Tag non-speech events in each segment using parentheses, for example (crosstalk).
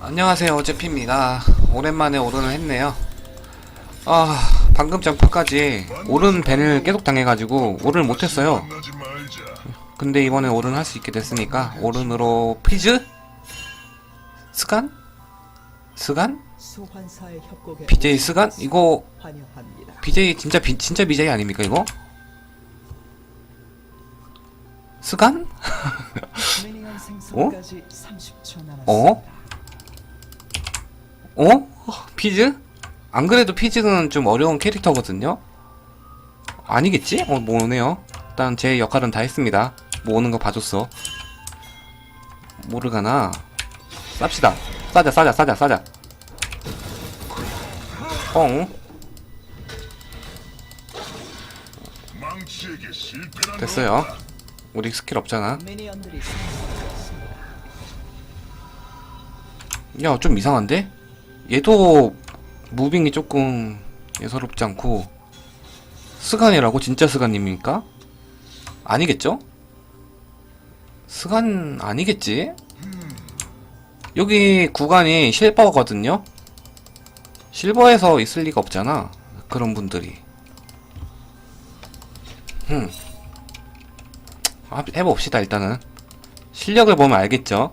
안녕하세요 어제피입니다 오랜만에 오른을 했네요 아 방금 전파까지 오른 밴을 계속 당해가지고 오른을 못했어요. 근데 이번에 오른 할 수 있게 됐으니까 오른으로 피즈? 스간? 스간? BJ 스간? 이거. BJ 진짜 비, 진짜 BJ 아닙니까 이거? 스간? 30초 남았습니다. 어? 어? 피즈? 안 그래도 피즈는 좀 어려운 캐릭터거든요? 아니겠지? 어, 모으네요. 일단 제 역할은 다 했습니다. 모으는 거 봐줬어. 모르가나. 쌉시다. 싸자, 싸자, 싸자, 싸자. 뻥. 됐어요. 우리 스킬 없잖아. 야, 좀 이상한데? 얘도 무빙이 조금 예사롭지 않고 스간이라고? 진짜 스간입니까? 아니겠죠? 스간 아니겠지? 여기 구간이 실버거든요? 실버에서 있을 리가 없잖아. 그런 분들이. 흠. 아, 해봅시다, 일단은. 실력을 보면 알겠죠?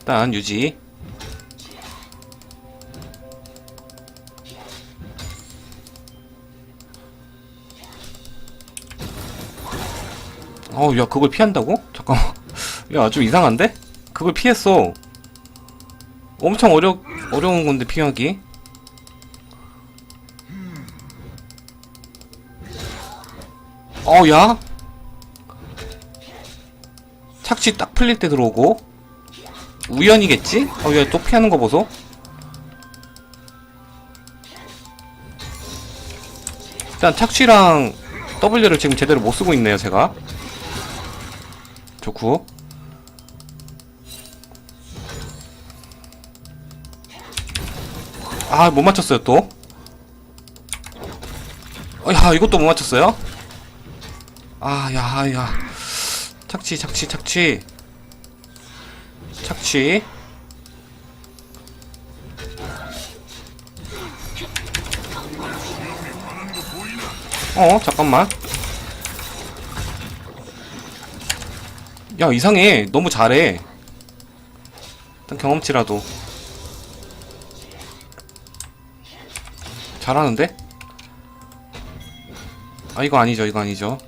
일단 유지 어우 야 그걸 피한다고? 잠깐만 (laughs) 야 좀 이상한데? 그걸 피했어 엄청 어려 어려운 건데 피하기 어야 착취 딱 풀릴 때 들어오고 우연이겠지? 어, 얘또 피하는 거 보소? 일단 착취랑 W를 지금 제대로 못 쓰고 있네요, 제가. 좋고. 아, 못 맞췄어요, 또. 어, 야, 이것도 못 맞췄어요? 아, 야, 야. 착취, 착취, 착취. 착취 어 잠깐만 야 이상해 너무 잘해 일단 경험치라도 잘하는데? 아 이거 아니죠 이거 아니죠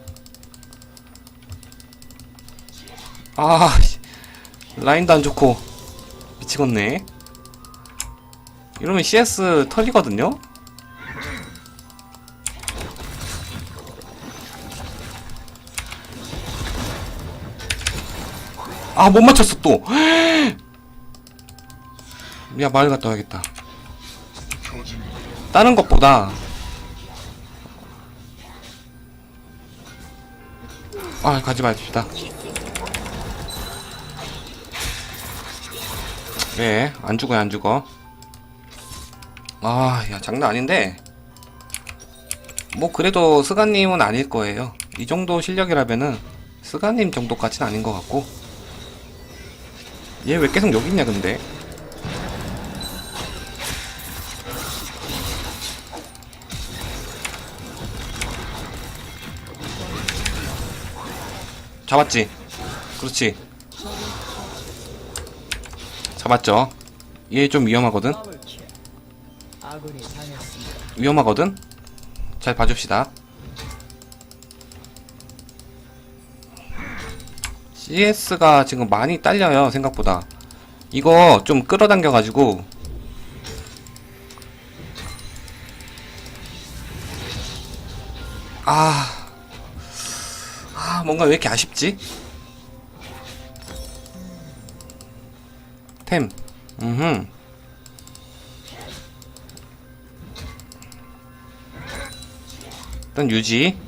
아 씨. 라인도 안 좋고 미치겠네 이러면 CS 털리거든요? 아 못 맞췄어 또 (gasps) 야, 마을 갔다 와야겠다. 다른 것보다 아 가지 맙시다 네, 안 죽어요, 안 죽어. 아, 야, 장난 아닌데. 뭐, 그래도 스가님은 아닐 거예요. 이 정도 실력이라면은, 스가님 정도까지는 아닌 것 같고. 얘 왜 계속 여기 있냐, 근데. 잡았지? 그렇지. 잡았죠. 얘 좀 위험하거든? 위험하거든? 잘 봐줍시다. CS가 지금 많이 딸려요, 생각보다. 이거 좀 끌어당겨가지고. 아. 아, 뭔가 왜 이렇게 아쉽지? 템. 음흠. 일단 유지.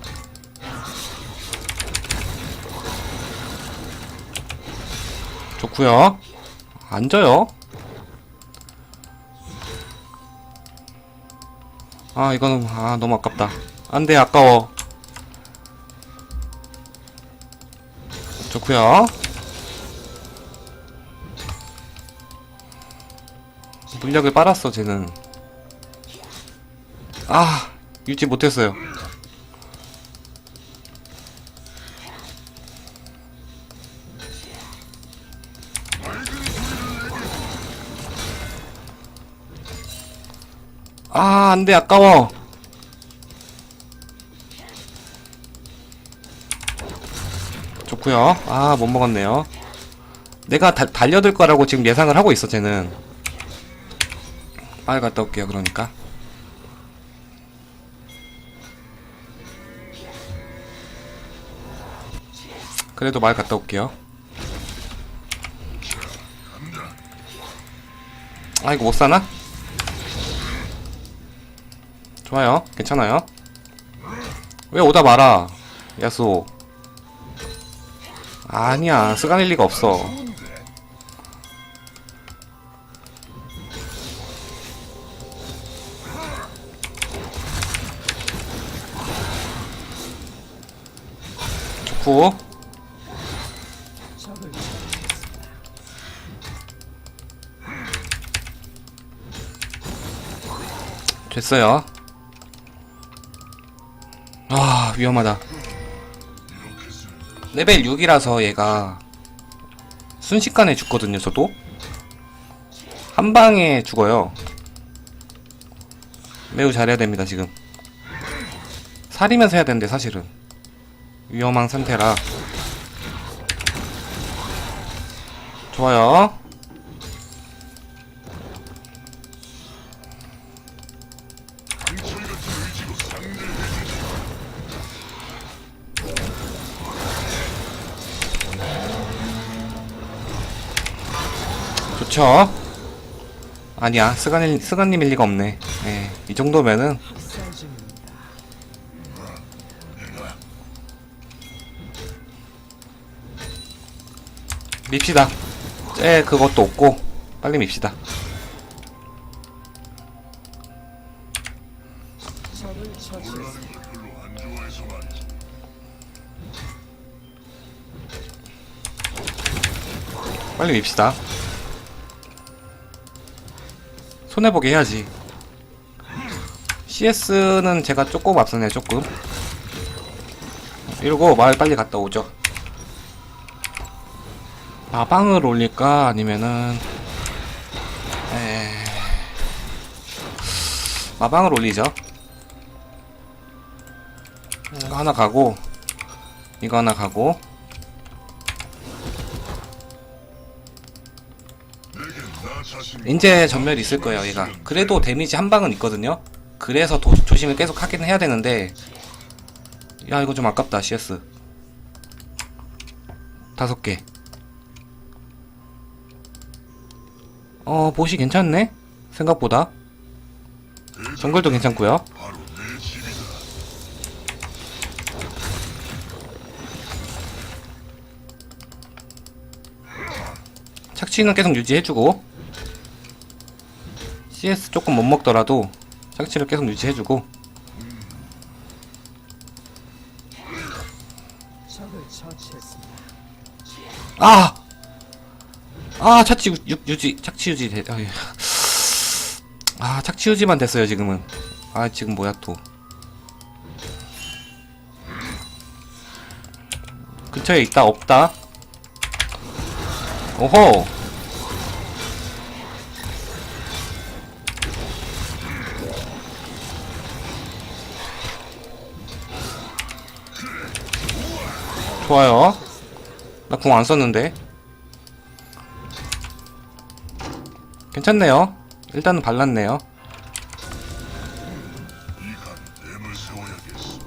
좋구요. 앉아요. 아 이거는 아 너무 아깝다 안돼 아까워 좋구요 물약을 빨았어 쟤는. 아 유지 못했어요. 아 안돼 아까워. 좋구요. 아 못 먹었네요. 내가 다, 달려들 거라고 지금 예상을 하고 있어 쟤는 빨리 갔다 올게요 그러니까. 그래도 말 갔다 올게요. 아 이거 못 사나? 좋아요. 괜찮아요. 왜 오다 말아 야수? 아니야 쓰가릴 리가 없어 좋고. 됐어요. 아 위험하다. 레벨 6이라서 얘가 순식간에 죽거든요 저도. 한 방에 죽어요. 매우 잘해야 됩니다 지금. 살이면서 해야 되는데 사실은 위험한 상태라. 좋아요. 좋죠. 아니야 스가님, 스가님일 리가 없네. 예, 이 정도면은 밉시다. 쟤 그것도 없고 빨리 밉시다. 빨리 밉시다. 손해보게 해야지. CS는 제가 조금 앞서네 조금. 이러고 마을 빨리 갔다 오죠. 마방을 올릴까? 아니면은 에... 마방을 올리죠. 이거 하나 가고 이거 하나 가고. 이제 전멸 있을 거예요 얘가. 그래도 데미지 한 방은 있거든요. 그래서 도, 조심을 계속 하긴 해야 되는데. 야 이거 좀 아깝다 CS 다섯 개 어, 보시 괜찮네? 생각보다. 정글도 괜찮고요. 착취는 계속 유지해주고. CS 조금 못 먹더라도 착취를 계속 유지해주고. 아! 아, 착취 유, 유, 유지, 착취 유지, 돼, 아유. 아, 착취 유지만 됐어요, 지금은. 아, 지금 뭐야, 또. 근처에 있다, 없다. 오호! 좋아요. 나 공 안 썼는데. 괜찮네요. 일단은 발랐네요. 이간 댐을 세워야겠어.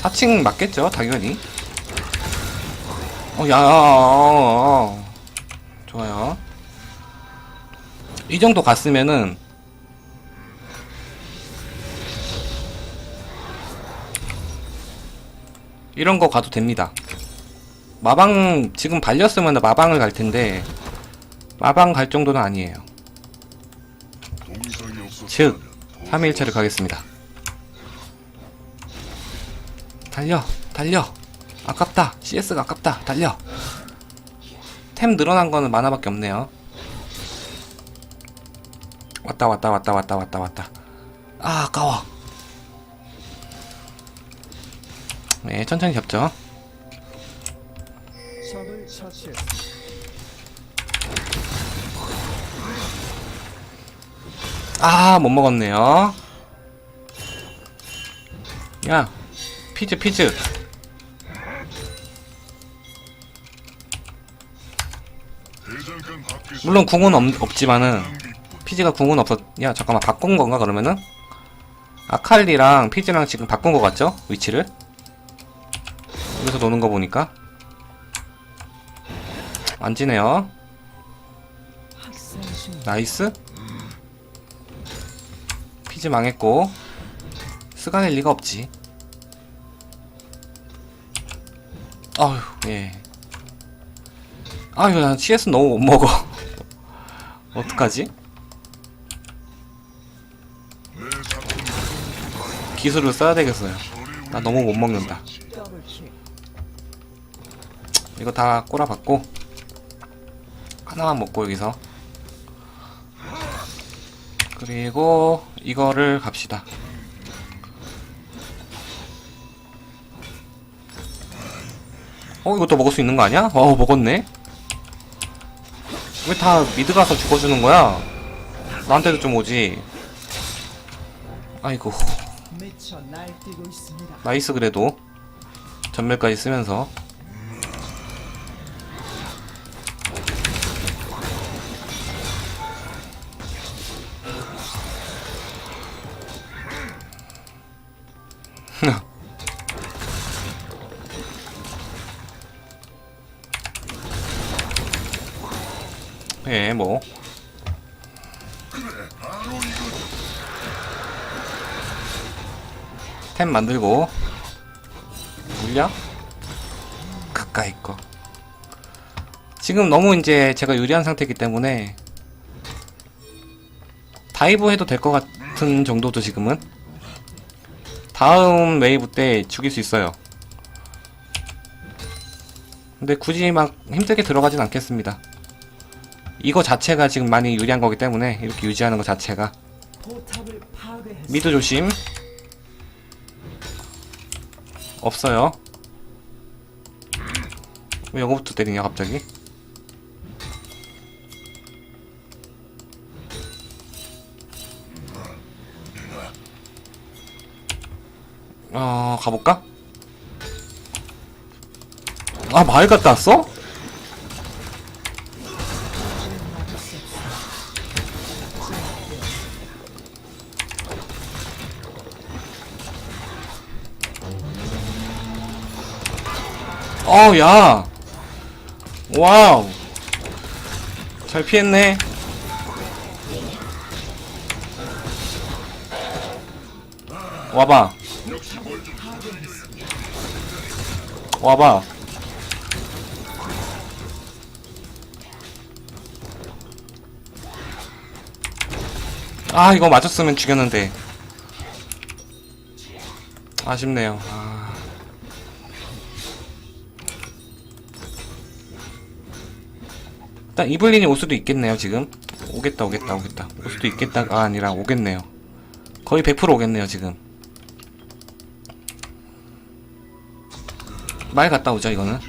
사층 맞겠죠, 당연히. 어, 야, 어, 어. 좋아요. 이 정도 갔으면은 이런 거 가도 됩니다. 마방 지금 발렸으면 마방을 갈 텐데 마방 갈 정도는 아니에요. 즉 도- 3일차를 가겠습니다. 달려, 달려. 아깝다. CS가 아깝다. 달려. 템 늘어난 거는 만화밖에 없네요. 왔다, 왔다, 왔다, 왔다, 왔다, 왔다. 아, 아까워. 네, 천천히 잡죠. 아, 못 먹었네요. 야, 피즈, 피즈. 물론 궁은 없, 없지만은 낭비뿐. 피지가 궁은 없었. 야 잠깐만 바꾼 건가 그러면은? 아칼리랑 피지랑 지금 바꾼 거 같죠? 위치를? 여기서 노는 거 보니까 안 지네요. 나이스. 피지 망했고 스가낼 리가 없지. 아휴 예. 아휴 난 CS 너무 못 먹어. (laughs) 어떡하지? 기술을 써야 되겠어요. 나 너무 못 먹는다. 이거 다 꼬라박고 하나만 먹고 여기서 그리고 이거를 갑시다. 어 이것도 먹을 수 있는 거 아니야? 어 먹었네. 왜 다 미드 가서 죽어주는 거야? 나한테도 좀 오지. 아이고. 나이스 그래도 전멸까지 쓰면서 만들고 물려? 가까이 거. 지금 너무 이제 제가 유리한 상태이기 때문에 다이브 해도 될 것 같은 정도도 지금은 다음 웨이브 때 죽일 수 있어요. 근데 굳이 막 힘들게 들어가진 않겠습니다. 이거 자체가 지금 많이 유리한 거기 때문에 이렇게 유지하는 거 자체가. 미드 조심 없어요 왜 이거부터 때리냐 갑자기 어 가볼까? 아 마을 갔다 왔어? 어, 야. 와우. 잘 피했네. 와봐. 와봐. 아, 이거 맞았으면 죽였는데. 아쉽네요. 아. 일단 이블린이 올 수도 있겠네요 지금. 오겠다 오겠다 오겠다. 올 수도 있겠다가 아니라 오겠네요. 거의 100% 오겠네요 지금. 말 갔다 오죠 이거는?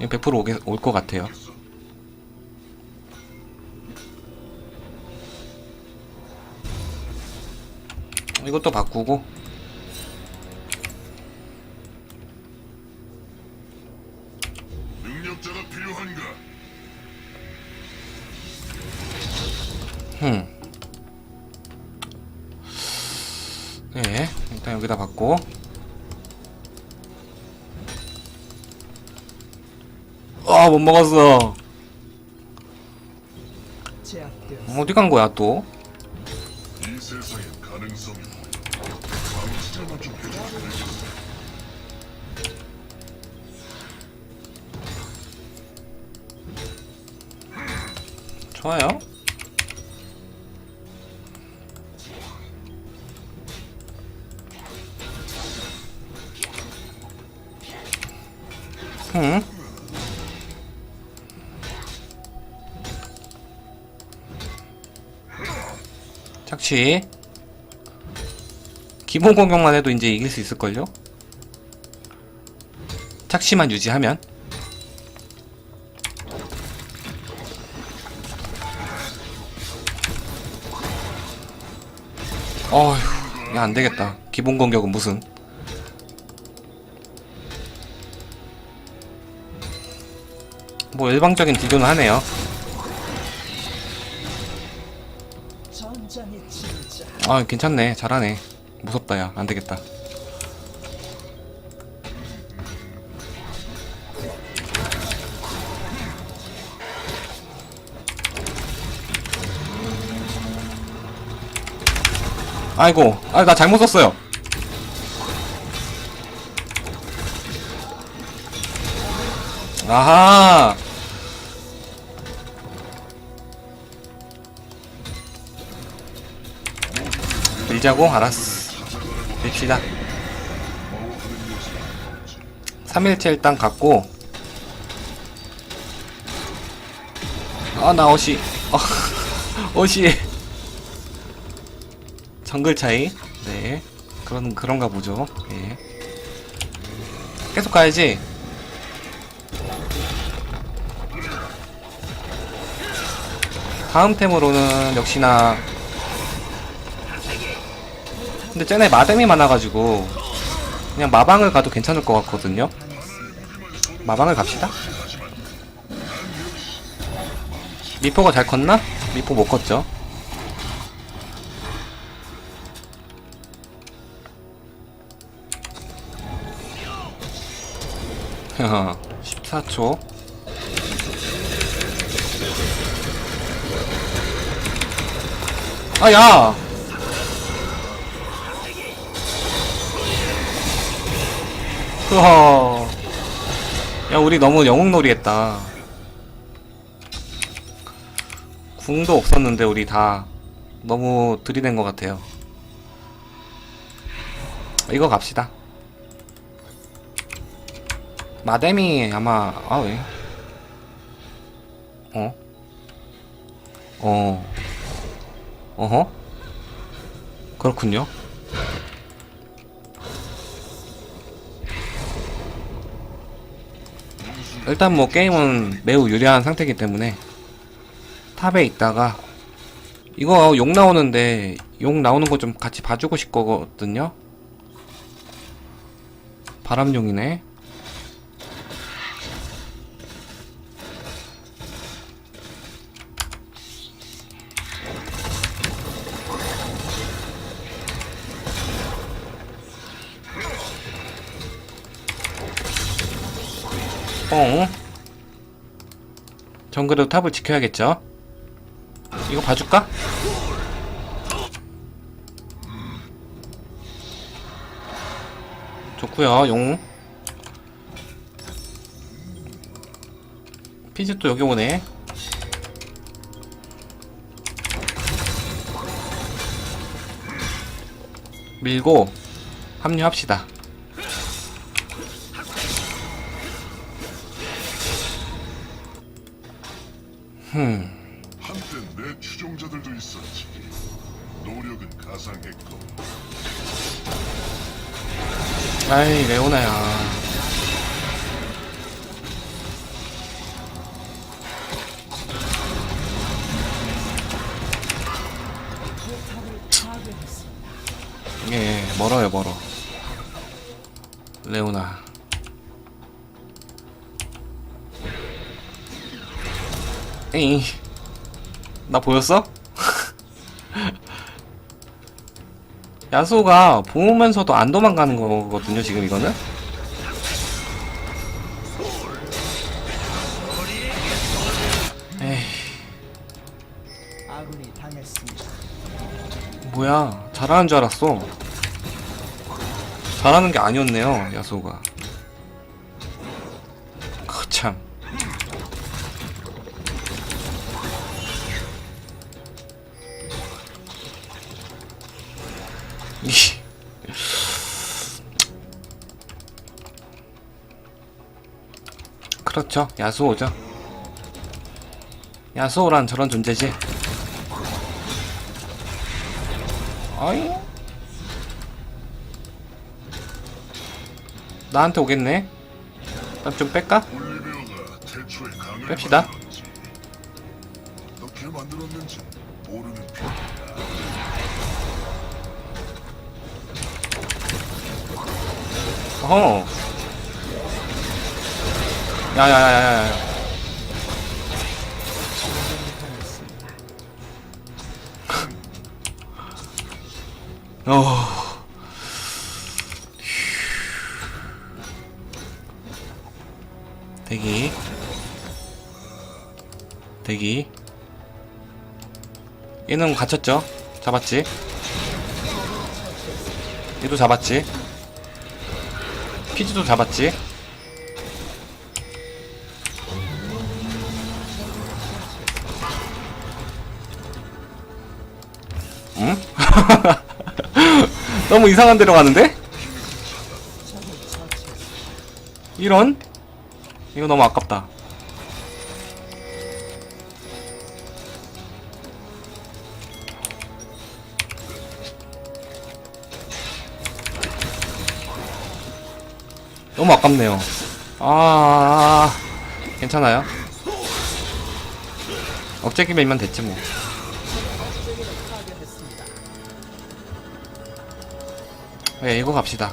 100% 오게 올 것 같아요. 이것도 바꾸고 흠. 네, 일단 여기다 받고. 아, 못 먹었어. 어디 간 거야, 또? 좋아요. 착취. 기본 공격만 해도 이제 이길 수 있을걸요? 착취만 유지하면. 어휴, 야, 안 되겠다. 기본 공격은 무슨. 뭐, 일방적인 딜교는 하네요. 아, 괜찮네. 잘하네. 무섭다, 야. 안 되겠다. 아이고, 아, 나 잘못 썼어요. 아하! 밀자고? 알았어. 밀시다. 3일째 일단 갖고. 아, 나 어시. 어, (laughs) 어시. 정글 차이. 네. 그런, 그런가 보죠. 예. 계속 가야지. 다음 템으로는 역시나 근데 쟤네 마뎀이 많아가지고 그냥 마방을 가도 괜찮을 것 같거든요. 마방을 갑시다. 미포가 잘 컸나? 미포 못 컸죠. 허허 14초. 아야 흐허 야 우리 너무 영웅놀이 했다 궁도 없었는데 우리 다 너무 들이댄 것 같아요 이거 갑시다 마뎀이 아마 아 왜? 어? 어 어허? 그렇군요 일단 뭐 게임은 매우 유리한 상태이기 때문에 탑에 있다가 이거 욕 나오는데 욕 나오는 거 좀 같이 봐주고 싶거든요. 바람용이네 어. 정글에도 탑을 지켜야겠죠? 이거 봐줄까? 좋구요 용 피즈 또 여기 오네. 밀고 합류합시다 한때 내 추종자들도 있었지. 노력은 가상했고 아이 레오나야. 예 멀어요 멀어 레오나 에이. 나 보였어? 야수가 보면서도 안 도망가는 거거든요 지금 이거는? 에이. 뭐야 잘하는 줄 알았어. 잘하는 게 아니었네요 야수가 (laughs) 그렇죠. 야수오죠. 야수오란 저런 존재지. 아이. 나한테 오겠네. 난 좀 뺄까? 뺍시다. 어허. 야야야야야. 어. 대기. 대기. 얘는 갇혔죠? 잡았지? 얘도 잡았지? 피지도 잡았지? 응? (laughs) 너무 이상한 데로 가는데? 이런? 이거 너무 아깝다. 너무 아깝네요. 아, 괜찮아요. 억제기 밀면 됐지 뭐. 네, 이거 갑시다.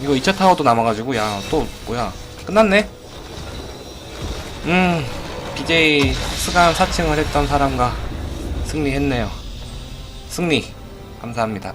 이거 2차 타워도 남아가지고, 야, 또, 뭐야. 끝났네? 음, BJ 스간 사칭을 했던 사람과 승리했네요. 승리. 감사합니다.